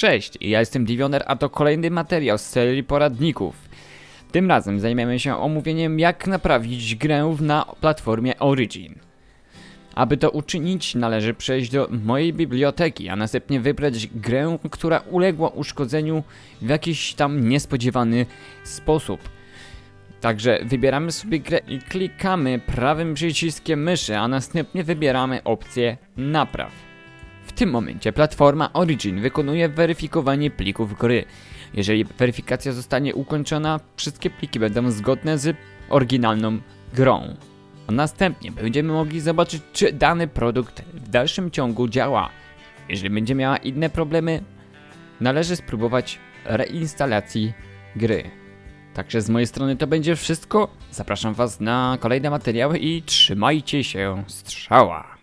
Cześć, ja jestem Divioner, a to kolejny materiał z serii poradników. Tym razem zajmiemy się omówieniem jak naprawić grę na platformie Origin. Aby to uczynić, należy przejść do mojej biblioteki, a następnie wybrać grę, która uległa uszkodzeniu w jakiś tam niespodziewany sposób. Także wybieramy sobie grę i klikamy prawym przyciskiem myszy, a następnie wybieramy opcję Napraw. Tym momencie platforma Origin wykonuje weryfikowanie plików gry. Jeżeli weryfikacja zostanie ukończona, wszystkie pliki będą zgodne z oryginalną grą. A następnie będziemy mogli zobaczyć, czy dany produkt w dalszym ciągu działa. Jeżeli będzie miała inne problemy, należy spróbować reinstalacji gry. Także z mojej strony to będzie wszystko. Zapraszam Was na kolejne materiały i trzymajcie się strzała.